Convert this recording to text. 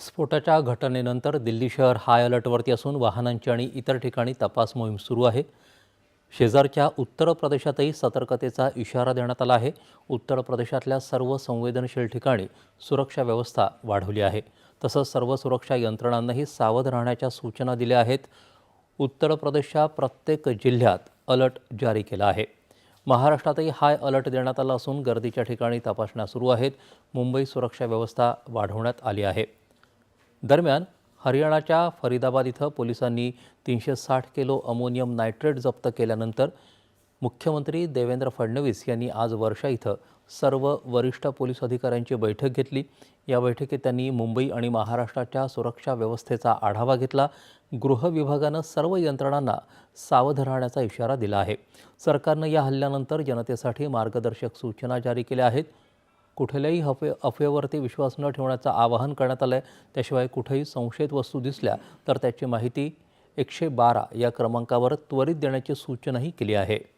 स्फोटाच्या घटनेनंतर दिल्ली शहर हाय अलर्टवरती असून वाहनांची आणि इतर ठिकाणी तपास मोहीम सुरू आहे. शेजारच्या उत्तर प्रदेशातही सतर्कतेचा इशारा देण्यात आला आहे. उत्तर प्रदेशातल्या सर्व संवेदनशील ठिकाणी सुरक्षा व्यवस्था वाढवली आहे. तसंच सर्व सुरक्षा यंत्रणांनाही सावध राहण्याच्या सूचना दिल्या आहेत. उत्तर प्रदेशच्या प्रत्येक जिल्ह्यात अलर्ट जारी केला आहे. महाराष्ट्रातही हाय अलर्ट देण्यात आला असून गर्दीच्या ठिकाणी तपासण्या सुरू आहेत. मुंबई सुरक्षा व्यवस्था वाढवण्यात आली आहे. दरम्यान हरियाणाच्या फरीदाबाद इथं पोलिसांनी तीनशे साठ किलो अमोनियम नायट्रेट जप्त केल्यानंतर मुख्यमंत्री देवेंद्र फडणवीस यांनी आज वर्षा इथं सर्व वरिष्ठ पोलीस अधिकाऱ्यांची बैठक घेतली. या बैठकीत त्यांनी मुंबई आणि महाराष्ट्राच्या सुरक्षा व्यवस्थेचा आढावा घेतला. गृह विभागानं सर्व यंत्रणांना सावध राहण्याचा इशारा दिला आहे. सरकारनं या हल्ल्यानंतर जनतेसाठी मार्गदर्शक सूचना जारी केल्या आहेत. कुठल्याही हफे अफवेवरती विश्वास न ठेवण्याचं आवाहन करण्यात आलं आहे त्याशिवाय कुठेही संशयित वस्तू दिसल्या तर त्याची माहिती एकशे बारा या क्रमांकावर त्वरित देण्याची सूचनाही केली आहे.